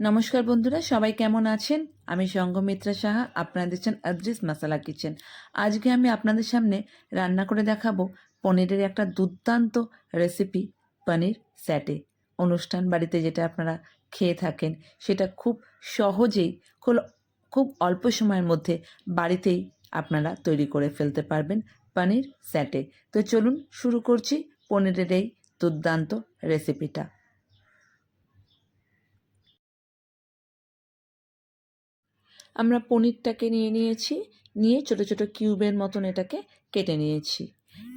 নমস্কার বন্ধুরা, সবাই কেমন আছেন? আমি সঙ্গমিত্রা সাহা, আপনারা দেখছেন আদ্রিস মশালা কিচেন। আজকে আমি আপনাদের সামনে রান্না করে দেখাবো পনিরের একটা দুর্দান্ত রেসিপি, পনির স্যাটে। অনুষ্ঠান বাড়িতে যেটা আপনারা খেয়ে থাকেন, সেটা খুব সহজেই খুব খুব অল্প সময়ের মধ্যে বাড়িতেই আপনারা তৈরি করে ফেলতে পারবেন পনির স্যাটে। তো চলুন শুরু করছি পনিরের এই দুর্দান্ত রেসিপিটা। আমরা পনিরটাকে নিয়ে নিয়েছি, নিয়ে ছোটো ছোটো কিউবের মতন এটাকে কেটে নিয়েছি।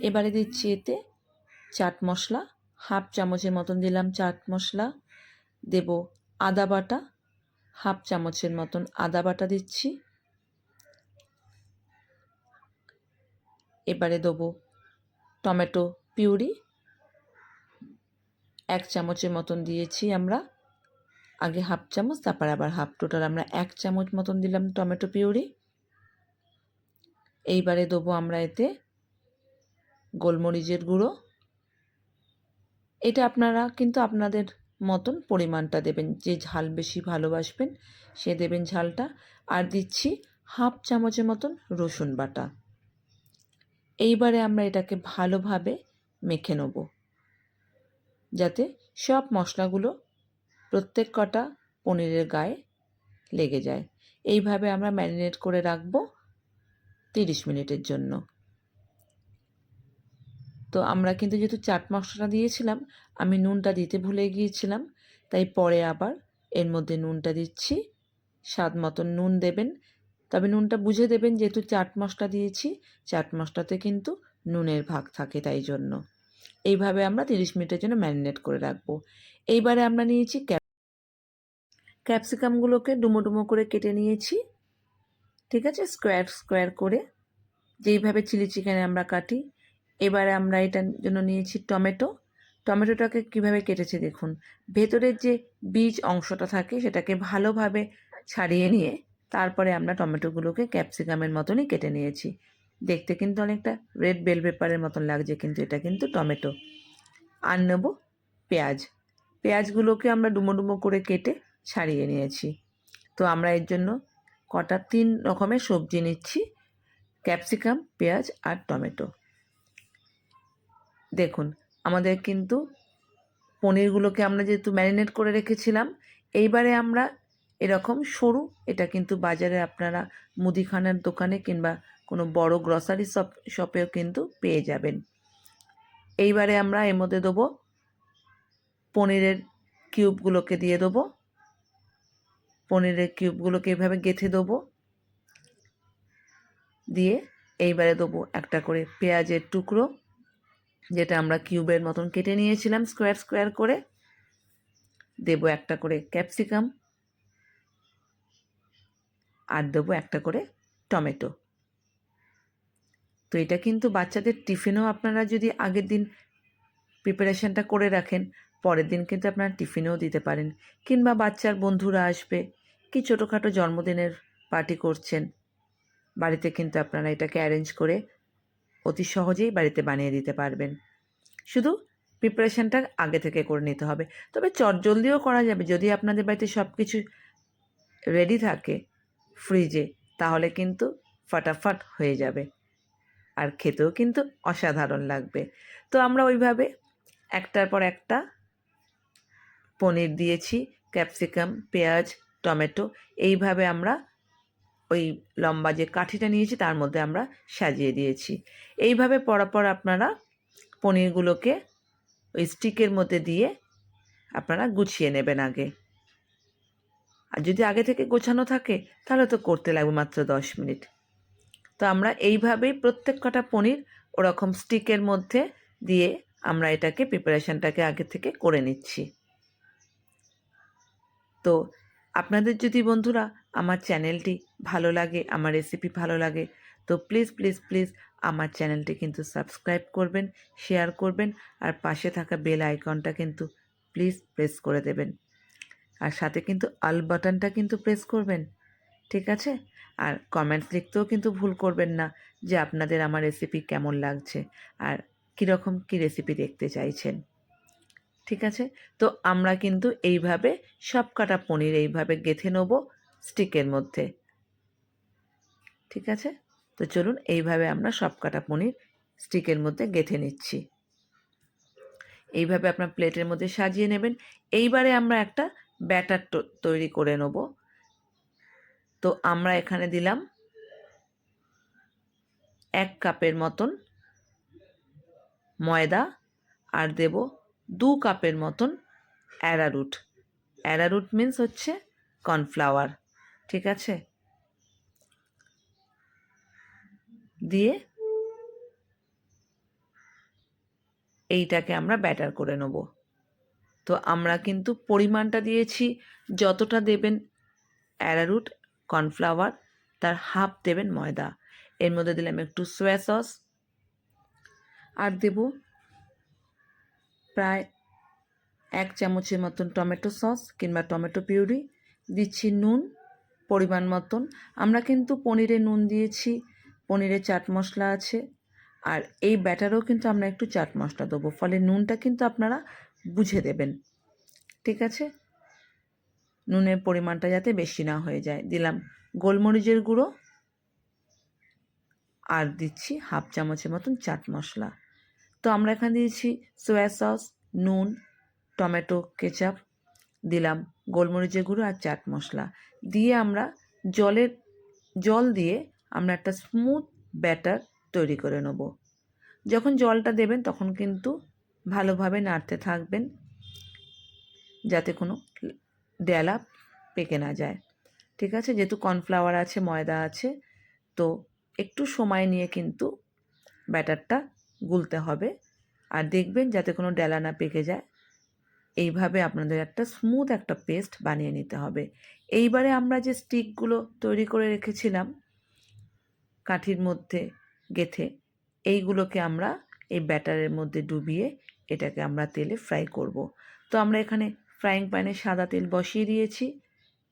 এবারে দিচ্ছি এতে চাট মশলা, হাফ চামচের মতন দিলাম চাট মশলা, দেব আদা বাটা, হাফ চামচের মতন আদা বাটা দিচ্ছি। এবারে দেবো টমেটো পিউরি, এক চামচের মতন দিয়েছি আমরা আগে হাফ চামচ, তারপর আবার হাফ টোটাল। আমরা এক চামচ মতন দিলাম টমেটো পিউরি। এইবারে দেবো আমরা এতে গোলমরিচের গুঁড়ো। এটা আপনারা কিন্তু আপনাদের মতন পরিমাণটা দেবেন। যে ঝাল বেশি ভালোবাসবেন, সে দেবেন ঝালটা। আর দিচ্ছি হাফ চামচের মতন রসুন বাটা। এইবারে আমরা এটাকে ভালোভাবে মেখে নেব। যাতে সব মশলাগুলো প্রত্যেক কটা পনিরের গায়ে লেগে যায়। এইভাবে আমরা ম্যারিনেট করে রাখব তিরিশ মিনিটের জন্য। তো আমরা কিন্তু যেহেতু চাট মশলাটা দিয়েছিলাম, আমি নুনটা দিতে ভুলে গিয়েছিলাম, তাই পরে আবার এর মধ্যে নুনটা দিচ্ছি। স্বাদ মতন নুন দেবেন। তবে নুনটা বুঝে দেবেন যেহেতু চাট মশলা দিয়েছি, চাট মশলাতে কিন্তু নুনের ভাগ থাকে তাই জন্য। এইভাবে আমরা তিরিশ মিনিটের জন্য ম্যারিনেট করে রাখব। এইবারে আমরা নিয়েছি ক্যাপসিকামগুলোকে ডুমো ডুমো করে কেটে নিয়েছি। ঠিক আছে? স্কোয়ার স্কোয়ার করে। যেইভাবে চিলি চিকেনে আমরা কাটি, এবারে আমরা এটার জন্য নিয়েছি টমেটো। টমেটোটাকে কীভাবে কেটেছি দেখুন। ভেতরের যে বীজ অংশটা থাকে, সেটাকে ভালোভাবে ছাড়িয়ে নিয়ে তারপরে আমরা টমেটোগুলোকে ক্যাপসিকামের মতনই কেটে নিয়েছি। দেখতে কিন্তু অনেকটা রেড বেল পেপারের মতন লাগছে, কিন্তু এটা কিন্তু টমেটো। আর নেব পেঁয়াজ। পেঁয়াজগুলোকে আমরা ডুমো ডুমো করে কেটে ছাড়িয়ে নিয়েছি। তো আমরা এর জন্য কটা তিন রকমের সবজি নিচ্ছি। ক্যাপসিকাম, পেঁয়াজ আর টমেটো। দেখুন, আমাদের কিন্তু পনিরগুলোকে আমরা যেহেতু ম্যারিনেট করে রেখেছিলাম, এইবারে আমরা এরকম সরু, এটা কিন্তু বাজারে আপনারা মুদিখানার দোকানে কিংবা কোনো বড় গ্রসারি শপ শপেও কিন্তু পেয়ে যাবেন। এইবারে আমরা এর মধ্যে দেবো পনিরের কিউবগুলোকে দিয়ে দেবো। পনিরের কিউবগুলোকে এভাবে গেঁথে দেবো। দিয়ে এইবারে দেবো একটা করে পেঁয়াজের টুকরো, যেটা আমরা কিউবের মতন কেটে নিয়েছিলাম স্কোয়ার স্কোয়ার করে। দেবো একটা করে ক্যাপসিকাম আর দেবো একটা করে টমেটো। তো এটা কিন্তু বাচ্চাদের টিফিনেও আপনারা যদি আগের দিন প্রিপারেশানটা করে রাখেন, পরের দিন কিন্তু আপনারা টিফিনেও দিতে পারেন। কিংবা বাচ্চার বন্ধুরা আসবে কি ছোটোখাটো জন্মদিনের পার্টি করছেন? বাড়িতে কিন্তু আপনারা এটাকে অ্যারেঞ্জ করে অতি সহজেই বাড়িতে বানিয়ে দিতে পারবেন। শুধু প্রিপারেশানটা আগে থেকে করে নিতে হবে। তবে চটজলদিও করা যাবে। যদি আপনাদের বাড়িতে সব কিছু রেডি থাকে ফ্রিজে তাহলে কিন্তু ফাটাফাট হয়ে যাবে। আর খেতেও কিন্তু অসাধারণ লাগবে। তো আমরা ওইভাবে একটার পর একটা পনির দিয়েছি, ক্যাপসিকাম, পেঁয়াজ টমেটো, এইভাবে আমরা ওই লম্বা যে কাঠিটা নিয়েছি তার মধ্যে আমরা সাজিয়ে দিয়েছি। এইভাবে পরপর আপনারা পনিরগুলোকে ওই স্টিকের মধ্যে দিয়ে আপনারা গুছিয়ে নেবেন আগে। আর যদি আগে থেকে গোছানো থাকে, তাহলে তো করতে লাগবে মাত্র দশ মিনিট। তো আমরা এইভাবেই প্রত্যেক কটা পনির ওরকম স্টিকের মধ্যে দিয়ে আমরা এটাকে প্রিপারেশানটাকে আগে থেকে করে নিচ্ছি। তো আপনাদের যদি বন্ধুরা আমার চ্যানেলটি ভালো লাগে, আমার রেসিপি ভালো লাগে, তো প্লিজ প্লিজ প্লিজ আমার চ্যানেলটি কিন্তু সাবস্ক্রাইব করবেন শেয়ার করবেন আর পাশে থাকা বেল আইকনটা কিন্তু প্লিজ প্রেস করে দেবেন। আর সাথে কিন্তু আল বাটনটা কিন্তু প্রেস করবেন, ঠিক আছে? আর কমেন্টস লিখতেও কিন্তু ভুল করবেন না যে আপনাদের আমার রেসিপি কেমন লাগছে আর কীরকম কী রেসিপি দেখতে চাইছেন। ঠিক আছে? তো আমরা কিন্তু এইভাবে সব কাটা পনির এইভাবে গেঁথে নেব স্টিকের মধ্যে। ঠিক আছে? তো চলুন এইভাবে আমরা সব কাটা পনির স্টিকের মধ্যে গেঁথে নিচ্ছি। এইভাবে আপনার প্লেটের মধ্যে সাজিয়ে নেবেন। এইবারে আমরা একটা ব্যাটার তৈরি করে নেব। তো আমরা এখানে দিলাম এক কাপের মতন ময়দা আর দেব দু কাপের মতন অ্যারারুট। অ্যারারুট মিন্স হচ্ছে কর্নফ্লাওয়ার ঠিক আছে? দিয়ে এইটাকে আমরা ব্যাটার করে নেব। তো আমরা কিন্তু পরিমাণটা দিয়েছি, যতটা দেবেন অ্যারারুট কর্নফ্লাওয়ার তার হাফ দেবেন ময়দা। এর মধ্যে দিলাম একটু সোয়া সস আর দেব প্রায় এক চামচের মতন টমেটো সস কিংবা টমেটো পিউরি, দিচ্ছি নুন, পরিমাণ মতন। আমরা কিন্তু পনিরে নুন দিয়েছি, পনিরে চাট মশলা আছে, আর এই ব্যাটারেও কিন্তু আমরা একটু চাট মশলা দেবো, ফলে নুনটা কিন্তু আপনারা বুঝে দেবেন। ঠিক আছে? নুনের পরিমাণটা যাতে বেশি না হয়ে যায়। দিলাম গোলমরিচের গুঁড়ো, আর দিচ্ছি হাফ চামচের মতন চাট মশলা। তো আমরা এখানে দিয়েছি সোয়া সস নুন, টমেটো কেচাপ দিলাম গোলমরিচের গুঁড়ো আর চাট মশলা। দিয়ে আমরা জলের, জল দিয়ে আমরা একটা স্মুথ ব্যাটার তৈরি করে নেব। যখন জলটা দেবেন তখন কিন্তু ভালোভাবে নাড়তে থাকবেন যাতে কোনো ডেলা পেকে না যায়। ঠিক আছে? যেহেতু কর্নফ্লাওয়ার আছে, ময়দা আছে, তো একটু সময় নিয়ে কিন্তু ব্যাটারটা গুলতে হবে। আর দেখবেন যাতে কোনো ডেলা না পেকে যায়, এইভাবে আপনাদের একটা স্মুথ একটা পেস্ট বানিয়ে নিতে হবে। এইবারে আমরা যে স্টিকগুলো তৈরি করে রেখেছিলাম, কাঠির মধ্যে গেথে, এইগুলোকে আমরা এই ব্যাটারের মধ্যে ডুবিয়ে এটাকে আমরা তেলে ফ্রাই করব। তো আমরা এখানে ফ্রাইং প্যানে সাদা তেল বসিয়ে দিয়েছি।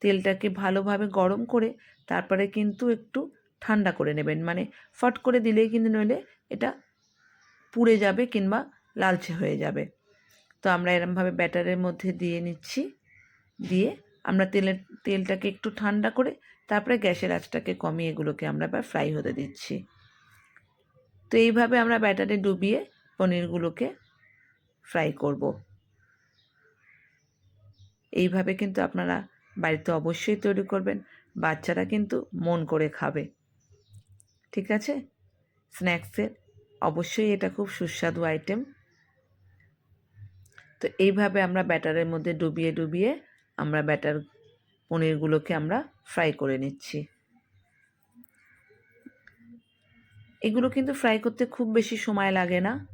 তেলটাকে ভালোভাবে গরম করে তারপরে কিন্তু একটু ঠান্ডা করে নেবেন। মানে ফট করে দিলেই কিন্তু নইলে এটা পুড়ে যাবে কিংবা লালচে হয়ে যাবে। তো আমরা এরমভাবে ব্যাটারের মধ্যে দিয়ে নিচ্ছি। দিয়ে আমরা তেলের, তেলটাকে একটু ঠান্ডা করে তারপরে গ্যাসের আঁচটাকে কমিয়ে এগুলোকে আমরা এবার ফ্রাই হতে দিচ্ছি। তো এইভাবে আমরা ব্যাটারে ডুবিয়ে পনিরগুলোকে ফ্রাই করব। এইভাবে কিন্তু আপনারা বাড়িতে অবশ্যই তৈরি করবেন। বাচ্চারা কিন্তু মন করে খাবে। ঠিক আছে? স্ন্যাক্সের অবশ্যই এটা খুব সুস্বাদু আইটেম তো এইভাবে আমরা ব্যাটারের মধ্যে ডুবিয়ে ডুবিয়ে আমরা ব্যাটার পনিরগুলোকে আমরা ফ্রাই করে নিচ্ছি। এগুলো কিন্তু ফ্রাই করতে খুব বেশি সময় লাগে না।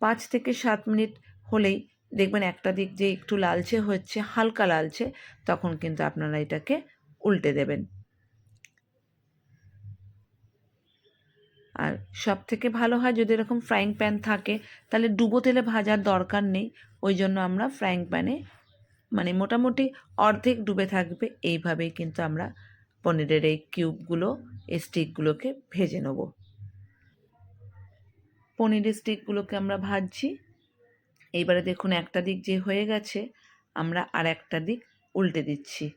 পাঁচ থেকে সাত মিনিট হলেই দেখবেন একটা দিক যে একটু লালচে হচ্ছে, হালকা লালচে, তখন কিন্তু আপনারা এটাকে উল্টে দেবেন। আর সব থেকে ভালো হয় যদি এরকম ফ্রাইং প্যান থাকে, তাহলে ডুবো তেলে ভাজার দরকার নেই। ওই জন্য আমরা ফ্রাইং প্যানে মানে মোটামুটি অর্ধেক ডুবে থাকবে। এইভাবেই কিন্তু আমরা পনিরের এই কিউবগুলো এই স্টিকগুলোকে ভেজে নেব। পনিরের স্টিকগুলোকে আমরা ভাজছি। এইবারে দেখুন একটা দিক যে হয়ে গেছে, আমরা আর একটা দিক উল্টে দিচ্ছি।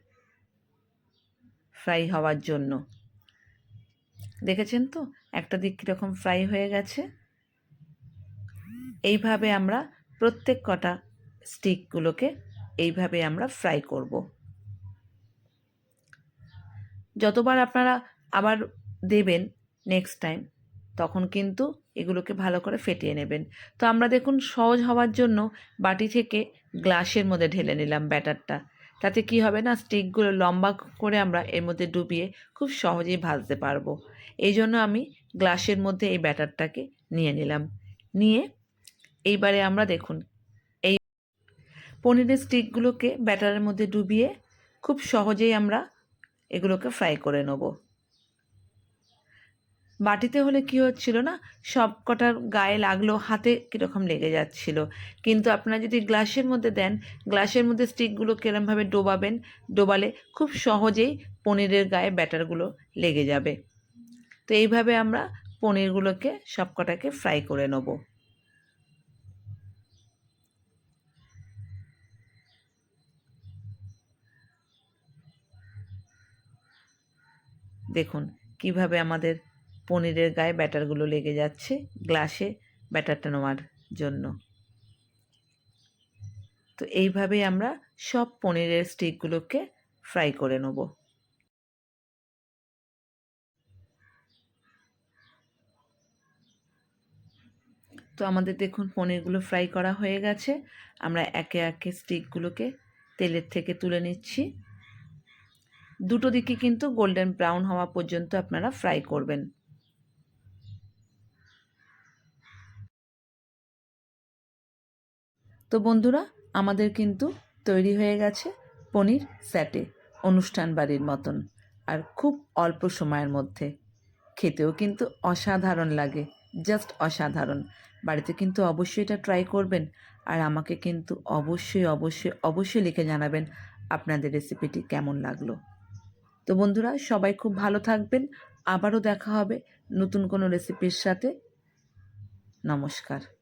ফ্রাই হওয়ার জন্য। দেখেছেন তো? একটা দিক কীরকম ফ্রাই হয়ে গেছে। এইভাবে আমরা প্রত্যেক কটা স্টিকগুলোকে এইভাবে আমরা ফ্রাই করব। যতবার আপনারা আবার দেবেন নেক্সট টাইম তখন কিন্তু এগুলোকে ভালো করে ফেটিয়ে নেবেন। তো আমরা দেখুন সহজ হওয়ার জন্য বাটি থেকে গ্লাসের মধ্যে ঢেলে নিলাম ব্যাটারটা। তাতে কি হবে না, স্টিকগুলো লম্বা করে আমরা এর মধ্যে ডুবিয়ে খুব সহজেই ভাজতে পারব। এই জন্য আমি গ্লাসের মধ্যে এই ব্যাটারটাকে নিয়ে নিলাম। নিয়ে এইবারে আমরা দেখুন, এই পনিরের স্টিকগুলোকে ব্যাটারের মধ্যে ডুবিয়ে খুব সহজেই আমরা এগুলোকে ফ্রাই করে নেব। বাটিতে হলে কী হচ্ছিল না? সব কটার গায়ে লাগল, হাতে কীরকম লেগে যাচ্ছিল। কিন্তু আপনারা যদি গ্লাসের মধ্যে দেন, গ্লাসের মধ্যে স্টিকগুলো কীরমভাবে ডোবাবেন, ডোবালে খুব সহজেই পনিরের গায়ে ব্যাটারগুলো লেগে যাবে। তো এইভাবে আমরা পনিরগুলোকে সব কটাকে ফ্রাই করে নেব। দেখুন, কীভাবে আমাদের পনিরের গায়ে ব্যাটারগুলো লেগে যাচ্ছে গ্লাসে ব্যাটারটা নেওয়ার জন্য। তো এইভাবেই আমরা সব পনিরের স্টিকগুলোকে ফ্রাই করে নেব। তো আমাদের দেখুন পনিরগুলো ফ্রাই করা হয়ে গেছে। আমরা একে একে স্টিকগুলোকে তেলের থেকে তুলে নিচ্ছি। দুটো দিকে কিন্তু গোল্ডেন ব্রাউন হওয়া পর্যন্ত আপনারা ফ্রাই করবেন। তো বন্ধুরা, আমাদের কিন্তু তৈরি হয়ে গেছে পনির স্যাটে, অনুষ্ঠান বাড়ির মতন, আর খুব অল্প সময়ের মধ্যে। খেতেও কিন্তু অসাধারণ লাগে জাস্ট অসাধারণ। বাড়িতে কিন্তু অবশ্যই এটা ট্রাই করবেন, আর আমাকে কিন্তু অবশ্যই অবশ্যই অবশ্যই লিখে জানাবেন আপনাদের রেসিপিটি কেমন লাগল। তো বন্ধুরা, সবাই খুব ভালো থাকবেন, আবারও দেখা হবে নতুন কোনো রেসিপির সাথে। নমস্কার।